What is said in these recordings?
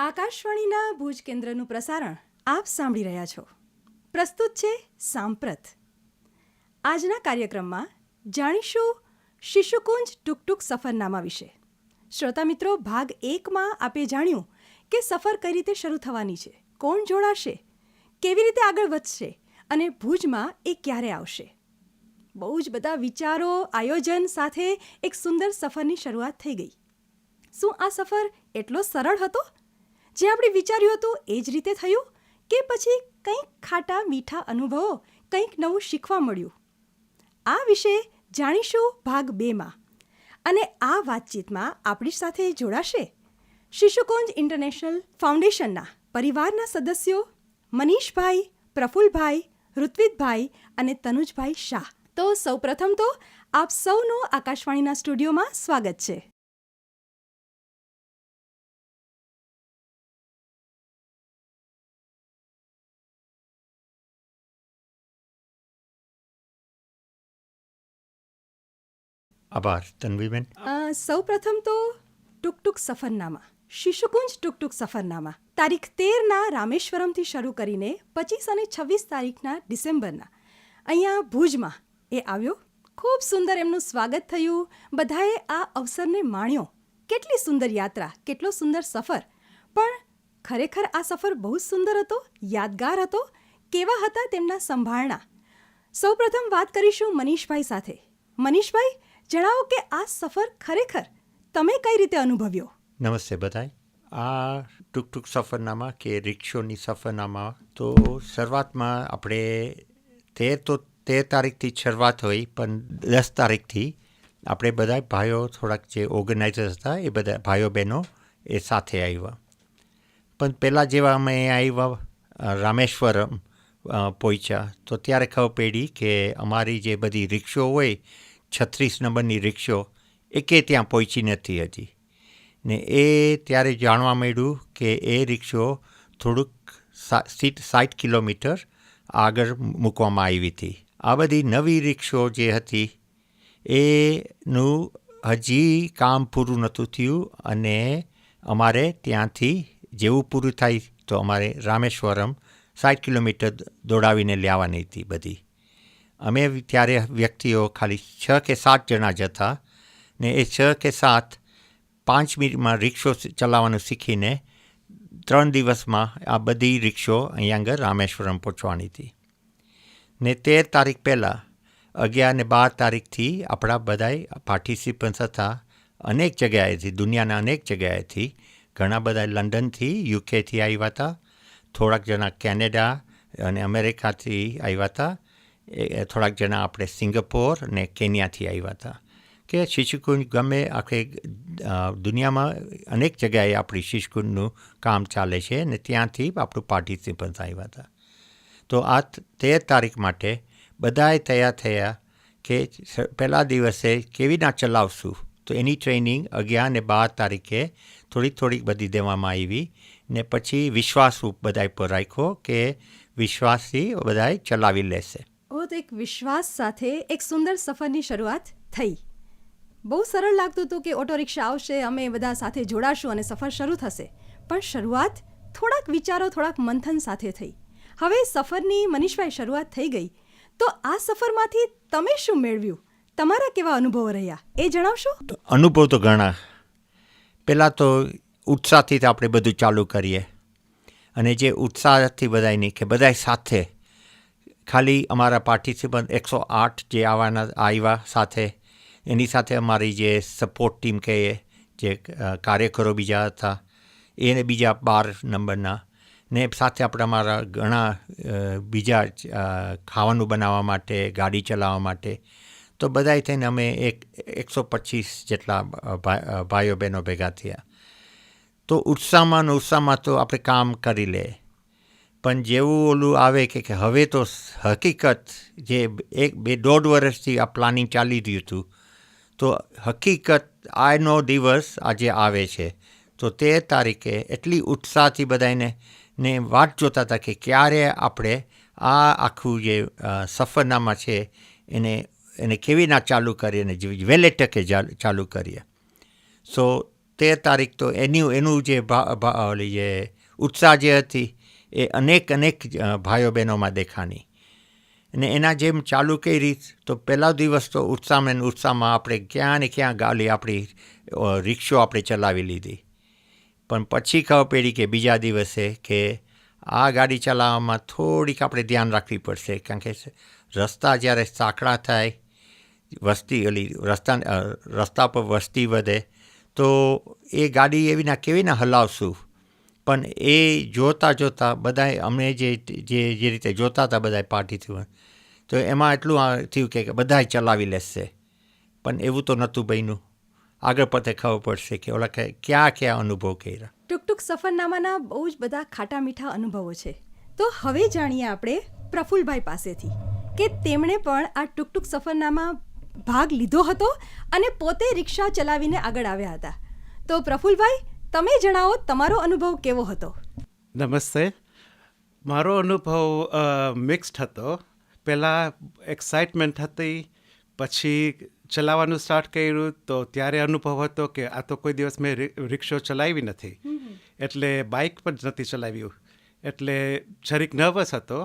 આકાશવાણીના ભુજ કેન્દ્રનું પ્રસારણ આપ સાંભળી રહ્યા છો. પ્રસ્તુત છે સાંપ્રત. આજના કાર્યક્રમમાં જાણીશું શિશુકુંજ ટૂંક ટૂંક સફરનામા વિશે. શ્રોતા મિત્રો, ભાગ એકમાં આપે જાણ્યું કે સફર કઈ રીતે શરૂ થવાની છે, કોણ જોડાશે, કેવી રીતે આગળ વધશે અને ભુજમાં એ ક્યારે આવશે. બહુ જ બધા વિચારો, આયોજન સાથે એક સુંદર સફરની શરૂઆત થઈ ગઈ. શું આ સફર એટલો સરળ હતો? જે આપણે વિચાર્યું હતું એ જ રીતે થયું કે પછી કંઈક ખાટા મીઠા અનુભવો, કંઈક નવું શીખવા મળ્યું. આ વિશે જાણીશું ભાગ બેમાં. અને આ વાતચીતમાં આપણી સાથે જોડાશે શિશુકુંજ ઇન્ટરનેશનલ ફાઉન્ડેશનના પરિવારના સદસ્યો મનીષભાઈ, પ્રફુલભાઈ ઋત્વિતભાઈ અને તનુજભાઈ શાહ. તો સૌપ્રથમ તો આપ સૌનું આકાશવાણીના સ્ટુડિયોમાં સ્વાગત છે. આભાર, તન્વીબેન. સૌ સૌપ્રથમ તો ટૂંક ટૂંક સફરનામા, શિશુકુંજ ટૂંક ટૂંક સફરનામા. તારીખ તેરના રામેશ્વરમથી શરૂ કરીને પચીસ અને છવ્વીસ તારીખના ડિસેમ્બરના. અહીંયા ભુજમાં એ આવ્યો. ખૂબ સુંદર એમનું સ્વાગત થયું. બધાએ આ અવસરને માણ્યો. કેટલી સુંદર યાત્રા, કેટલો સુંદર સફર. પણ ખરેખર આ સફર બહુ જ સુંદર હતો, યાદગાર હતો. કેવા હતા તેમના સંભાળના સૌપ્રથમ વાત કરીશું મનીષભાઈ સાથે. મનીષભાઈ જણાવો કે આ સફર ખરેખર તમે કઈ રીતે અનુભવ્યો? નમસ્તે બધાય. આ ટૂંક ટૂંક સફરનામા કે રિક્ષોની સફરનામા તો શરૂઆતમાં આપણે તેર તો તેર તારીખથી શરૂઆત હોય, પણ દસ તારીખથી આપણે બધા ભાઈઓ થોડાક જે ઓર્ગેનાઇઝર્સ હતા એ બધા ભાઈઓ બહેનો એ સાથે આવ્યા. પણ પહેલાં જેવા અમે આવ્યા રામેશ્વરમ પહોંચ્યા. તો ત્યારે ખબર પડી કે અમારી જે બધી રિક્ષો હોય છત્રીસ નંબરની રિક્ષો એકે ત્યાં પહોંચી નથી હજી. ને એ ત્યારે જાણવા મળ્યું કે એ રિક્ષો થોડુંક સીટ સાઠ કિલોમીટર આગળ મૂકવામાં આવી હતી. આ બધી નવી રિક્ષો જે હતી, એનું હજી કામ પૂરું નહોતું થયું અને અમારે ત્યાંથી જેવું પૂરું થાય તો અમારે રામેશ્વરમ સાઠ કિલોમીટર દોડાવીને લેવાની હતી બધી. અમે ત્યારે વ્યક્તિઓ ખાલી છ કે સાત જણા જ હતા ને એ છ કે સાત પાંચ મિનિટમાં રિક્ષો ચલાવવાનું શીખીને ત્રણ દિવસમાં આ બધી રિક્ષો અહીંયા આગળ રામેશ્વરમ પહોંચવાની હતી. ને તેર તારીખ પહેલાં, અગિયાર ને બાર તારીખથી આપણા બધાય પાર્ટિસિપન્ટ્સ હતા, અનેક જગ્યાએથી દુનિયાના અનેક જગ્યાએથી ઘણા બધા લંડનથી યુકેથી આવ્યા હતા, થોડાક જણા કેનેડા અને અમેરિકાથી આવ્યા હતા એ થોડાક જણા આપણે સિંગાપોર અને કેન્યાથી આવ્યા હતા. કે શિશુકુંજ ગમે આખે દુનિયામાં અનેક જગ્યાએ આપણી શિશુકુંજનું કામ ચાલે છે અને ત્યાંથી આપણું પાર્ટિસિપન્ટ્સ આવ્યા હતા. તો આ તેર તારીખ માટે બધાએ તૈયાર થયા કે પહેલા દિવસે કેવી ના ચલાવશું? તો એની ટ્રેનિંગ અગિયાર ને બાર તારીખે થોડીક થોડીક બધી દેવામાં આવી ને પછી વિશ્વાસ બધાય પર રાખ્યો કે વિશ્વાસથી બધાએ ચલાવી લેશે. ઓ તો એક વિશ્વાસ સાથે એક સુંદર સફરની શરૂઆત થઈ. બહુ સરળ લાગતું હતું કે ઓટો રિક્ષા આવશે, અમે બધા સાથે જોડાશું અને સફર શરૂ થશે. પણ શરૂઆત થોડાક વિચારો, થોડાક મંથન સાથે થઈ. હવે સફરની મનીષભાઈ શરૂઆત થઈ ગઈ. તો આ સફરમાંથી તમે શું મેળવ્યું? તમારા કેવા અનુભવો રહ્યા? એ જણાવશો? અનુભવ તો ઘણા. પહેલાં તો ઉત્સાહથી આપણે બધું ચાલુ કરીએ. અને જે ઉત્સાહથી બધાની કે બધા સાથે ખાલી અમારા પાર્ટિસિપન્ટ એકસો આઠ જે આવવાના આવ્યા સાથે, એની સાથે અમારી જે સપોર્ટ ટીમ કહીએ જે કાર્યકરો બીજા હતા, એને બીજા બાર નંબરના, ને સાથે આપણે અમારા ઘણા બીજા ખાવાનું બનાવવા માટે, ગાડી ચલાવવા માટે, તો બધાય થઈને અમે એક, એકસો પચીસ જેટલા ભાઈઓ બહેનો ભેગા થયા. તો ઉત્સાહમાં ને ઉત્સાહમાં તો આપણે કામ કરી લે. પણ જેવું ઓલું આવે કે કે હવે તો હકીકત જે એક, બે દોઢ વર્ષથી આ પ્લાનિંગ ચાલી રહ્યું હતું, તો હકીકત આનો દિવસ આજે આવે છે. તો તે તારીખે એટલી ઉત્સાહથી બધાને ને વાટ જોતા હતા કે ક્યારે આપણે આ આખું જે સફરનામા છે એને એને કેવી રીતના ચાલુ કરીએ અને વહેલે ટકે ચાલુ કરીએ. સો તે તારીખ તો એનું એનું જે જે ઉત્સાહ જે હતી એ અનેક અનેક ભાઈઓ બહેનોમાં દેખાણી. અને એના જેમ ચાલુ કઈ રીત તો પહેલા દિવસ તો ઉત્સાહમાં ઉત્સાહમાં આપણે ક્યાં ને ક્યાં ગાલી આપણી રિક્ષો આપણે ચલાવી લીધી. પણ પછી ખબર પડી કે બીજા દિવસે કે આ ગાડી ચલાવવામાં થોડીક આપણે ધ્યાન રાખવી પડશે. કારણ કે રસ્તા જ્યારે સાંકડા થાય, વસ્તી ઓલી રસ્તા રસ્તા પર વસ્તી વધે, તો એ ગાડી એવી ના, કેવી ના હલાવશું? પણ એ જોતાં જોતાં બધાએ અમને જે જે જે રીતે જોતા હતા બધાએ પાર્ટીથી તો એમાં એટલું આ થયું કે બધાએ ચલાવી લેશે. પણ એવું તો નહોતું બન્યું. આગળ પડતે ખબર પડશે કે ઓલા ક્યાં ક્યાં અનુભવ કર્યા. ટૂંક ટૂંક સફરનામાના બહુ જ બધા ખાટા મીઠા અનુભવો છે. તો હવે જાણીએ આપણે પ્રફુલભાઈ પાસેથી, કે તેમણે પણ આ ટૂંક ટૂંક સફરનામા ભાગ લીધો હતો અને પોતે રિક્ષા ચલાવીને આગળ આવ્યા હતા. તો પ્રફુલભાઈ તમે જણાવો તમારો અનુભવ કેવો હતો? નમસ્તે. મારો અનુભવ મિક્સ્ડ હતો. પહેલાં એક્સાઇટમેન્ટ હતી પછી ચલાવવાનું સ્ટાર્ટ કર્યું તો ત્યારે અનુભવ હતો કે આ તો કોઈ દિવસ મેં રિક્ષો ચલાવી નથી. એટલે બાઇક પણ નથી ચલાવ્યું. એટલે જરીક નર્વસ હતો.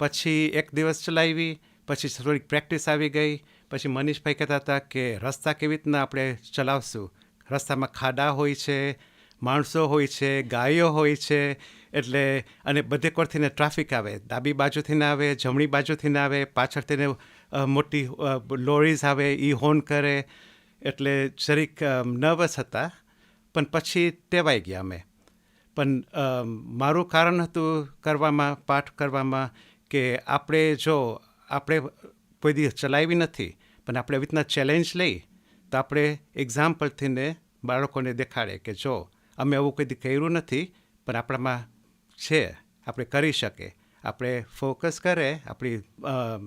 પછી એક દિવસ ચલાવી પછી થોડીક પ્રેક્ટિસ આવી ગઈ. પછી મનીષભાઈ કહેતા હતા કે રસ્તા કેવી રીતના આપણે ચલાવશું? રસ્તામાં ખાડા હોય છે માણસો હોય છે, ગાયો હોય છે, એટલે અને બધે કોરથીને ટ્રાફિક આવે. ડાબી બાજુથી ના આવે, જમણી બાજુથી ના આવે પાછળથી ને મોટી લોરીઝ આવે એ હોર્ન કરે. એટલે જરીક નર્વસ હતા, પણ પછી ટેવાઈ ગયા અમે. પણ મારું કારણ હતું કરવામાં, પાઠ કરવામાં કે આપણે જો, આપણે કોઈ દિવસ ચલાવી નથી, પણ આપણે આવી રીતના ચેલેન્જ લઈ, તો આપણે એક્ઝામ્પલથી ને બાળકોને દેખાડે કે જો અમે આવું કદી કર્યું નથી પણ આપણામાં છે આપણે કરી શકીએ. આપણે ફોકસ કરે આપણી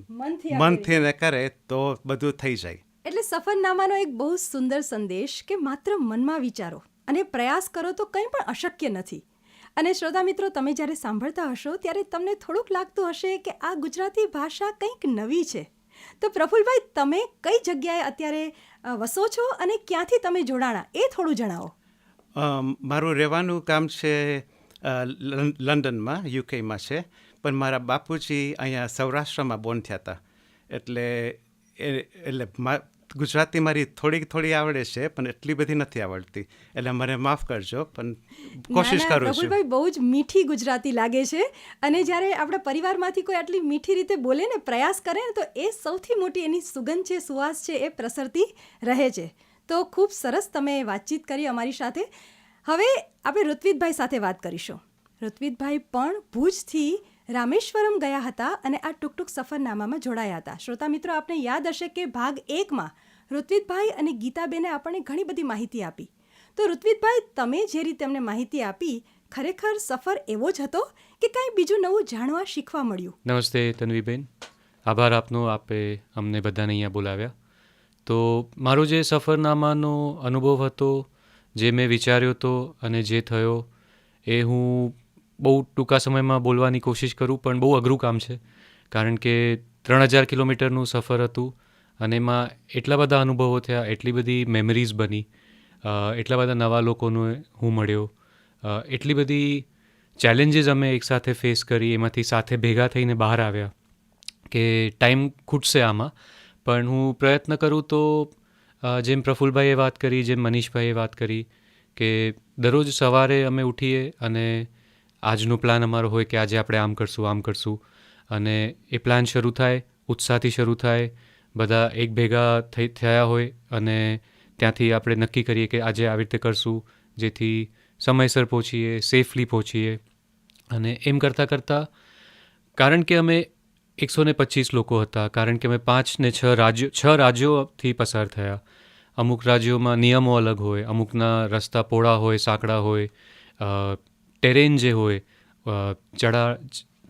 મનથી આપણે- ને કરે તો બધું થઈ જાય. એટલે સફરનામાનો એક બહુ સુંદર સંદેશ કે માત્ર મનમાં વિચારો અને પ્રયાસ કરો તો કંઈ પણ અશક્ય નથી. અને શ્રોતા મિત્રો તમે જ્યારે સાંભળતા હશો ત્યારે તમને થોડુંક લાગતું હશે કે આ ગુજરાતી ભાષા કંઈક નવી છે. તો પ્રફુલભાઈ તમે કઈ જગ્યાએ અત્યારે વસો છો અને ક્યાંથી તમે જોડાણા એ થોડું જણાવો. મારું રહેવાનું કામ છે લંડનમાં યુકેમાં છે. પણ મારા બાપુજી અહીંયા સૌરાષ્ટ્રમાં બોર્ન થયા હતા. એટલે એટલે ગુજરાતી મારી થોડીક થોડી આવડે છે પણ એટલી બધી નથી આવડતી. એટલે મને માફ કરજો પણ કોશિશ કરું છું. ભાઈ બહુ જ મીઠી ગુજરાતી લાગે છે. અને જ્યારે આપણા પરિવારમાંથી કોઈ આટલી મીઠી રીતે બોલે ને પ્રયાસ કરે ને તો એ સૌથી મોટી એની સુગંધ છે સુવાસ છે એ પ્રસરતી રહે છે. તો ખૂબ સરસ તમે વાતચીત કરી અમારી સાથે. હવે આપણે ઋત્વિકભાઈ સાથે વાત કરીશું. ઋત્વિકભાઈ પણ ભુજથી રામેશ્વરમ ગયા હતા અને આ ટૂંક સફરનામામાં જોડાયા હતા. શ્રોતા મિત્રો, આપને યાદ હશે કે ભાગ એકમાં ઋત્વિકભાઈ અને ગીતાબેને આપણને ઘણી બધી માહિતી આપી. તો ઋત્વિકભાઈ તમે જે રીતે અમને માહિતી આપી, ખરેખર સફર એવો જ હતો કે કાંઈ બીજું નવું જાણવા શીખવા મળ્યું? નમસ્તે તન્વીબેન. આભાર આપનો આપે અમને બધાને અહીંયા બોલાવ્યા. તો મારો જે સફરનામાનો અનુભવ હતો, જે મેં વિચાર્યો હતો અને જે થયો, એ હું બહુ ટૂંકા સમયમાં બોલવાની કોશિશ કરું, પણ બહુ અઘરું કામ છે. કારણ કે ત્રણ હજાર કિલોમીટરનું સફર હતું અને એમાં એટલા બધા અનુભવો થયા, એટલી બધી મેમરીઝ બની એટલા બધા નવા લોકોનો હું મળ્યો એટલી બધી ચેલેન્જીસ અમે એકસાથે ફેસ કરી, એમાંથી સાથે ભેગા થઈને બહાર આવ્યા કે ટાઈમ ખૂટશે આમાં. પણ હું પ્રયત્ન કરું તો જેમ પ્રફુલભાઈએ વાત કરી, જેમ મનીષભાઈએ વાત કરી, કે દરરોજ સવારે અમે ઉઠીએ અને આજનો પ્લાન અમારો હોય કે આજે આપણે આમ કરશું આમ કરશું. અને એ પ્લાન શરૂ થાય, ઉત્સાહથી શરૂ થાય, બધા એક ભેગા થઈ, થયા હોય અને ત્યાંથી આપણે નક્કી કરીએ કે આજે આવી રીતે કરશું, જેથી સમયસર પહોંચીએ સેફલી પહોંચીએ. અને એમ કરતાં કરતાં, કારણ કે અમે એકસો ને પચીસ લોકો હતા, કારણ કે અમે પાંચ ને છ રાજ્યો, છ રાજ્યોથી પસાર થયા. અમુક રાજ્યોમાં નિયમો અલગ હોય, અમુકના રસ્તા પોળા હોય, સાંકડા હોય ટેરેન જે હોય ચડા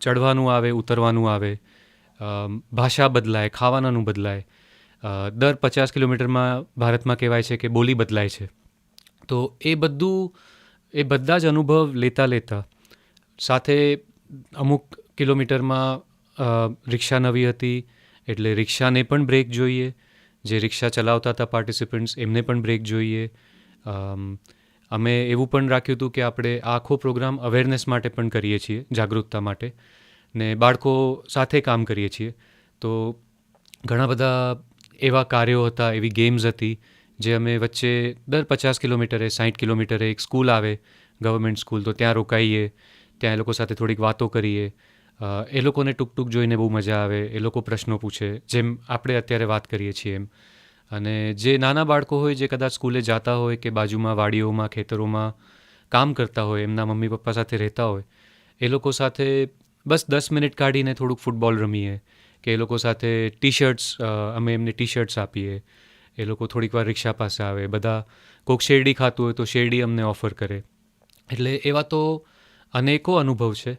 ચડવાનું આવે, ઉતરવાનું આવે ભાષા બદલાય, ખાવાનાનું બદલાય. દર પચાસ કિલોમીટરમાં ભારતમાં કહેવાય છે કે બોલી બદલાય છે. તો એ બધું, એ બધા જ અનુભવ લેતા લેતા, સાથે અમુક કિલોમીટરમાં રિક્ષા નવી હતી, એટલે રિક્ષાને પણ બ્રેક જોઈએ. જે રિક્ષા ચલાવતા હતા પાર્ટિસિપન્ટ્સ એમને પણ બ્રેક જોઈએ. અમે એવું પણ રાખ્યું હતું કે આપણે આખો પ્રોગ્રામ અવેરનેસ માટે પણ કરીએ છીએ, જાગૃતતા માટે. ને બાળકો સાથે કામ કરીએ છીએ. તો ઘણા બધા એવા કાર્યો હતા, એવી ગેમ્સ હતી, જે અમે વચ્ચે દર પચાસ કિલોમીટરે સાઠ કિલોમીટરે એક સ્કૂલ આવે ગવર્મેન્ટ સ્કૂલ તો ત્યાં રોકાઈએ, ત્યાં એ લોકો સાથે થોડીક વાતો કરીએ. એ લોકોને ટૂંક ટૂંક જોઈને બહુ મજા આવે, એ લોકો પ્રશ્નો પૂછે, જેમ આપણે અત્યારે વાત કરીએ છીએ એમ. અને જે નાના બાળકો હોય, જે કદાચ સ્કૂલે જતા હોય કે બાજુમાં વાડીઓમાં, ખેતરોમાં કામ કરતા હોય, એમના મમ્મી પપ્પા સાથે રહેતા હોય, એ લોકો સાથે બસ દસ મિનિટ કાઢીને થોડુંક ફૂટબોલ રમીએ, કે એ લોકો સાથે ટી શર્ટ્સ અમે એમને ટી શર્ટ્સ આપીએ, એ લોકો થોડીક વાર રિક્ષા પાસે આવે, બધા કોઈક શેરડી ખાતું હોય તો શેરડી અમને ઓફર કરે. એટલે એવા તો અનેકો અનુભવ છે.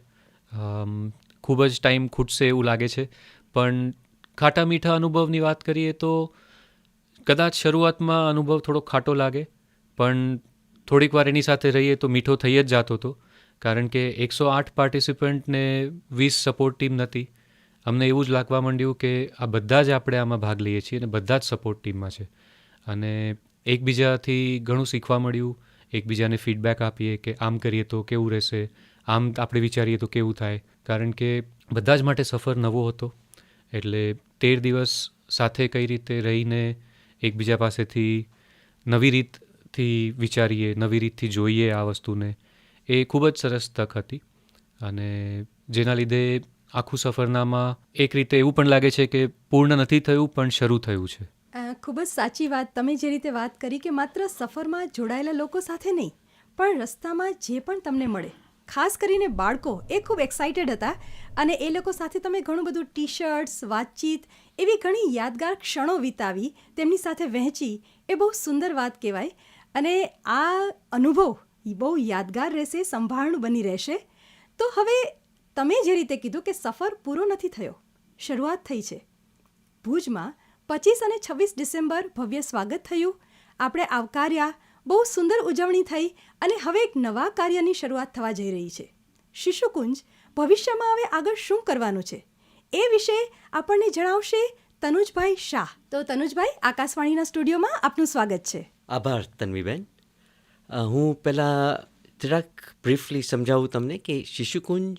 ખૂબ જ ટાઈમ ખૂટશે એવું લાગે છે. પણ ખાટા મીઠા અનુભવની વાત કરીએ તો કદાચ શરૂઆતમાં અનુભવ થોડો ખાટો લાગે, પણ થોડીક વાર એની સાથે રહીએ તો મીઠો થઈ જ જતો હતો. કારણ કે એકસો આઠ પાર્ટિસિપન્ટને વીસ સપોર્ટ ટીમ નથી અમને એવું જ લાગવા માંડ્યું કે આ બધા જ આપણે આમાં ભાગ લઈએ છીએ અને બધા જ સપોર્ટ ટીમમાં છે. અને એકબીજાથી ઘણું શીખવા મળ્યું, એકબીજાને ફીડબેક આપીએ કે આમ કરીએ તો કેવું રહેશે આમ આપણે વિચારીએ તો કેવું થાય? કારણ કે બધા જ માટે સફર નવો હતો. એટલે તેર દિવસ સાથે કઈ રીતે રહીને એકબીજા પાસેથી નવી રીતથી વિચારીએ, નવી રીતથી જોઈએ આ વસ્તુને, એ ખૂબ જ સરસ તક હતી. અને જેના લીધે આખું સફરનામાં એક રીતે એવું પણ લાગે છે કે પૂર્ણ નથી થયું, પણ શરૂ થયું છે. ખૂબ જ સાચી વાત. તમે જે રીતે વાત કરી કે માત્ર સફરમાં જોડાયેલા લોકો સાથે નહીં, પણ રસ્તામાં જે પણ તમને મળે ખાસ કરીને બાળકો એ ખૂબ એક્સાઇટેડ હતા અને એ લોકો સાથે તમે ઘણું બધું ટી શર્ટ્સ વાતચીત એવી ઘણી યાદગાર ક્ષણો વિતાવી, તેમની સાથે વહેંચી, એ બહુ સુંદર વાત કહેવાય. અને આ અનુભવ બહુ યાદગાર રહેશે સંભાળનું બની રહેશે. તો હવે તમે જે રીતે કીધું કે સફર પૂરો નથી થયો, શરૂઆત થઈ છે. ભુજમાં પચીસ અને છવ્વીસ ડિસેમ્બર ભવ્ય સ્વાગત થયું. આપણે આવકાર્યા બહુ સુંદર ઉજવણી થઈ અને હવે એક નવા કાર્યની શરૂઆત થવા જઈ રહી છે. શિશુકુંજ, ભવિષ્યમાં હવે આગળ શું કરવાનું છે? એ વિશે આપણને જણાવશે તનુજભાઈ શાહ. તો તનુજભાઈ, આકાશવાણીના સ્ટુડિયોમાં આપનું સ્વાગત છે. આભાર, તન્વીબેન. હું પહેલાં જરાક બ્રીફલી સમજાવું તમને કે શિશુકુંજ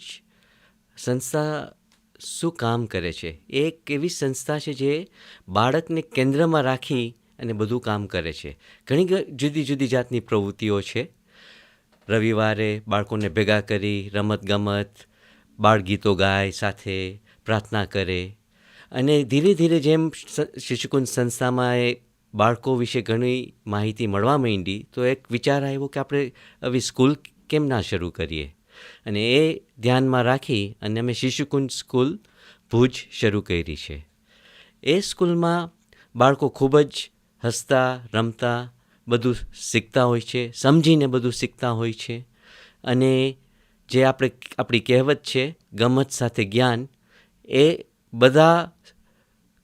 સંસ્થા શું કામ કરે છે? એક એવી સંસ્થા છે જે બાળકને કેન્દ્રમાં રાખી અને બધું કામ કરે છે. ઘણી જુદી જુદી જાતની પ્રવૃત્તિઓ છે. રવિવારે બાળકોને ભેગા કરી રમતગમત, બાળગીતો ગાય, સાથે પ્રાર્થના કરે. અને ધીરે ધીરે જેમ શિશુકુંજ સંસ્થામાં એ બાળકો વિશે ઘણી માહિતી મળવા માંડી, તો એક વિચાર આવ્યો કે આપણે આવી સ્કૂલ કેમ ના શરૂ કરીએ? અને એ ધ્યાનમાં રાખી અને અમે શિશુકુંજ સ્કૂલ ભુજ શરૂ કરી છે. એ સ્કૂલમાં બાળકો ખૂબ જ હસતા, રમતા, બધું શીખતા હોય છે, સમજીને બધું શીખતા હોય છે. અને જે આપણે, આપણી કહેવત છે, ગમત સાથે જ્ઞાન, એ બધા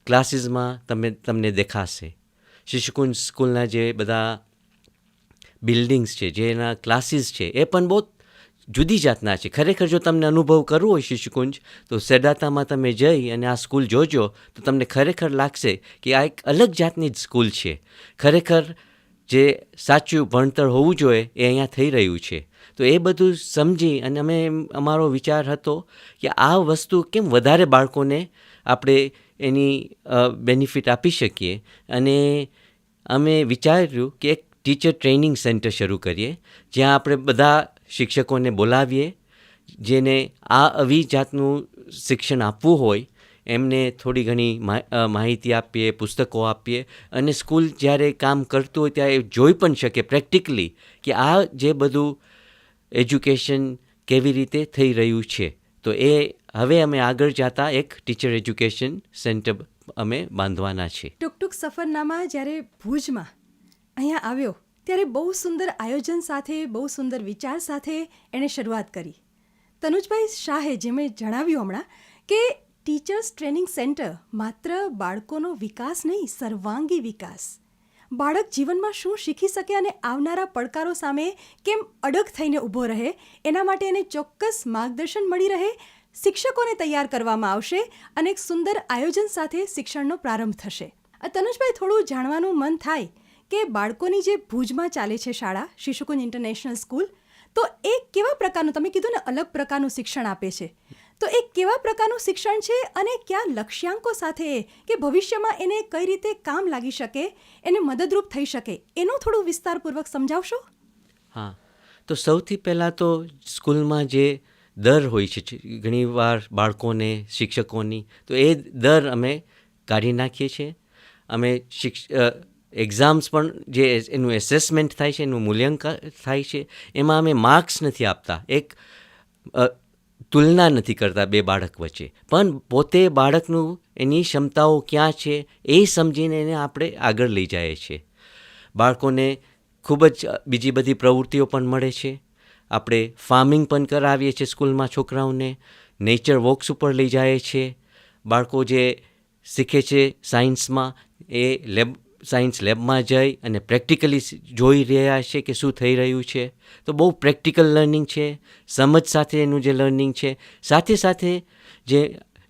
ક્લાસીસમાં તમે, તમને દેખાશે. શિશુકુંજ સ્કૂલના જે બધા બિલ્ડિંગ્સ છે જે એના ક્લાસીસ છે, એ પણ બહુ જુદી જાતના છે. ખરેખર જો તમને અનુભવ કરવો હોય શિશુકુંજ, તો સેડાતામાં તમે જઈ અને આ સ્કૂલ જોજો, તો તમને ખરેખર લાગશે કે આ એક અલગ જાતની જ સ્કૂલ છે. ખરેખર જે સાચું ભણતર હોવું જોઈએ એ અહીંયા થઈ રહ્યું છે. તો એ બધું સમજી અને અમે અમારો વિચાર હતો કે આ વસ્તુ કેમ વધારે બાળકોને આપણે એની બેનિફિટ આપી શકીએ. અને અમે વિચાર્યું કે એક ટીચર ટ્રેનિંગ સેન્ટર શરૂ કરીએ, જ્યાં આપણે બધા શિક્ષકોને બોલાવીએ, જેને આ આવી જાતનું શિક્ષણ આપવું હોય, એમને થોડી ઘણી માહિતી આપીએ, પુસ્તકો આપીએ, અને સ્કૂલ જ્યારે કામ કરતું હોય ત્યારે જોઈ પણ શકે પ્રેક્ટિકલી કે આ જે બધું એજ્યુકેશન કેવી રીતે થઈ રહ્યું છે. તો એ હવે અમે આગળ જતા એક ટીચર એજ્યુકેશન સેન્ટર અમે બાંધવાના છીએ ટૂંક ટૂંક સફરનામા જ્યારે ભુજમાં અહીંયા આવ્યો ત્યારે બહુ સુંદર આયોજન સાથે, બહુ સુંદર વિચાર સાથે એણે શરૂઆત કરી. તનુજભાઈ શાહે જે મેં જણાવ્યું હમણાં કે ટીચર્સ ટ્રેનિંગ સેન્ટર માત્ર બાળકોનો વિકાસ નહીં, સર્વાંગી વિકાસ. બાળક જીવનમાં શું શીખી શકે અને આવનારા પડકારો સામે કેમ અડગ થઈને ઊભો રહે, એના માટે એને ચોક્કસ માર્ગદર્શન મળી રહે, શિક્ષકોને તૈયાર કરવામાં આવશે અને એક સુંદર આયોજન સાથે શિક્ષણનો પ્રારંભ થશે. તનુજભાઈ થોડું જાણવાનું મન થાય કે બાળકોની જે ભુજમાં ચાલે છે શાળા, શિશુકુંજ ઇન્ટરનેશનલ સ્કૂલ તો એ કેવા પ્રકારનું, તમે કીધું ને અલગ પ્રકારનું શિક્ષણ આપે છે. તો એ કેવા પ્રકારનું શિક્ષણ છે અને કયા લક્ષ્યાંકો સાથે કે ભવિષ્યમાં એને કઈ રીતે કામ લાગી શકે, એને મદદરૂપ થઈ શકે, એનું થોડું વિસ્તારપૂર્વક સમજાવશો? હા. તો સૌથી પહેલાં તો સ્કૂલમાં જે દર હોય છે ઘણીવાર બાળકોને, શિક્ષકોની, તો એ દર અમે કાઢી નાખીએ છીએ. અમે શિક્ષ એક્ઝામ્સ પણ જે એનું એસેસમેન્ટ થાય છે, એનું મૂલ્યાંકન થાય છે, એમાં અમે માર્ક્સ નથી આપતા. એક તુલના નથી કરતા બે બાળક વચ્ચે. પણ પોતે બાળકનું એની ક્ષમતાઓ ક્યાં છે, એ સમજીને એને આપણે આગળ લઈ જઈએ છીએ. બાળકોને ખૂબ જ બીજી બધી પ્રવૃત્તિઓ પણ મળે છે. આપણે ફાર્મિંગ પણ કરાવીએ છીએ સ્કૂલમાં છોકરાઓને. નેચર વોક્સ ઉપર લઈ જઈએ છીએ. બાળકો જે શીખે છે સાયન્સમાં એ લેબ સાયન્સ લેબમાં જઈ અને પ્રેક્ટિકલી જોઈ રહ્યા છે કે શું થઈ રહ્યું છે. તો બહુ પ્રેક્ટિકલ લર્નિંગ છે, સમજ સાથે એનું જે લર્નિંગ છે. સાથે સાથે જે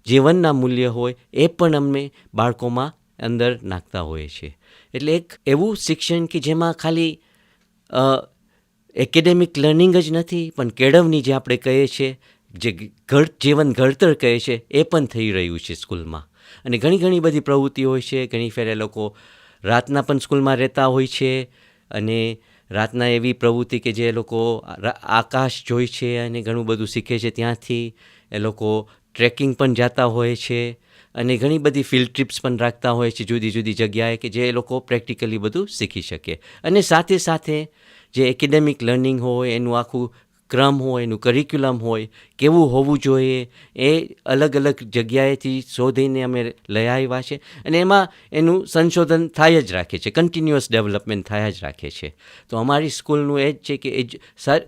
જીવનના મૂલ્ય હોય એ પણ અમે બાળકોમાં અંદર નાખતા હોઈએ છીએ એટલે એક એવું શિક્ષણ કે જેમાં ખાલી એકેડેમિક લર્નિંગ જ નથી, પણ કેળવણી જે આપણે કહીએ છીએ જે ઘર, જીવન ઘડતર કહે છે, એ પણ થઈ રહ્યું છે સ્કૂલમાં. અને ઘણી ઘણી બધી પ્રવૃત્તિ હોય છે, ઘણી ફેરે લોકો રાતના પણ સ્કૂલમાં રહેતા હોય છે અને રાતના એવી પ્રવૃત્તિ કે જે લોકો આકાશ જોઈ છે અને ઘણું બધું શીખે છે ત્યાંથી, એ લોકો ટ્રેકિંગ પણ જતા હોય છે અને ઘણી બધી ફિલ્ડ ટ્રીપ્સ પણ રાખતા હોય છે જુદી જુદી જગ્યાએ કે જે લોકો પ્રેક્ટિકલી બધું શીખી શકે. અને સાથે સાથે જે એકેડેમિક લર્નિંગ હોય એનું આખું ક્રમ હોય, એનું કરિક્યુલમ હોય, કેવું હોવું જોઈએ, એ અલગ અલગ જગ્યાએથી શોધીને અમે લઈ આવ્યા છે અને એમાં એનું સંશોધન થાય જ રાખે છે કન્ટિન્યુઅસ ડેવલપમેન્ટ થયા જ રાખે છે. તો અમારી સ્કૂલનું એ જ છે કે એ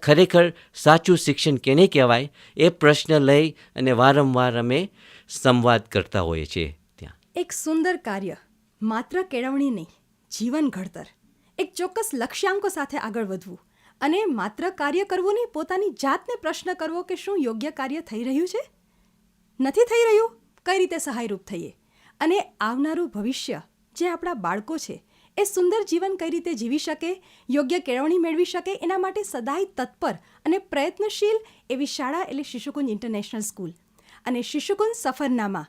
ખરેખર સાચું શિક્ષણ કેને કહેવાય, એ પ્રશ્ન લઈ અને વારંવાર અમે સંવાદ કરતા હોઈએ છીએ ત્યાં. એક સુંદર કાર્ય, માત્ર કેળવણી નહીં, જીવન ઘડતર. એક ચોક્કસ લક્ષ્યાંકો સાથે આગળ વધવું. અને માત્ર કાર્ય કરવું નહીં, પોતાની જાતને પ્રશ્ન કરવો કે શું યોગ્ય કાર્ય થઈ રહ્યું છે? નથી થઈ રહ્યું? કઈ રીતે સહાયરૂપ થઈએ? અને આવનારું ભવિષ્ય જે આપણા બાળકો છે, એ સુંદર જીવન કઈ રીતે જીવી શકે, યોગ્ય કેળવણી મેળવી શકે, એના માટે સદાય તત્પર અને પ્રયત્નશીલ એવી શાળા એટલે શિશુકુંજ ઇન્ટરનેશનલ સ્કૂલ. અને શિશુકુંજ સફરનામા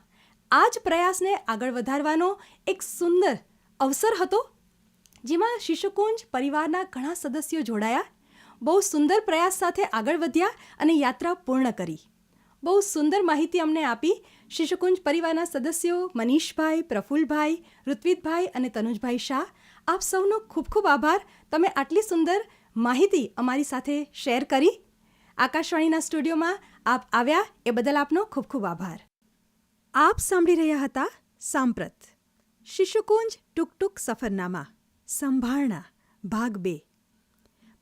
આ જ પ્રયાસને આગળ વધારવાનો એક સુંદર અવસર હતો, જેમાં શિશુકુંજ પરિવારના ઘણા સદસ્યો જોડાયા બહુ સુંદર પ્રયાસ સાથે આગળ વધ્યા અને યાત્રા પૂર્ણ કરી. બહુ સુંદર માહિતી અમને આપી. શિશુકુંજ પરિવારના સદસ્યો મનીષભાઈ પ્રફુલ્લભાઈ ઋત્વિકભાઈ અને તનુજભાઈ શાહ, આપ સૌનો ખૂબ ખૂબ આભાર. તમે આટલી સુંદર માહિતી અમારી સાથે શેર કરી. આકાશવાણીના સ્ટુડિયોમાં આપ આવ્યા, એ બદલ આપનો ખૂબ ખૂબ આભાર. આપ સાંભળી રહ્યા હતા સાંપ્રત. શિશુકુંજ ટુકટુક ટુક સફરનામા સંભાળના ભાગ બે.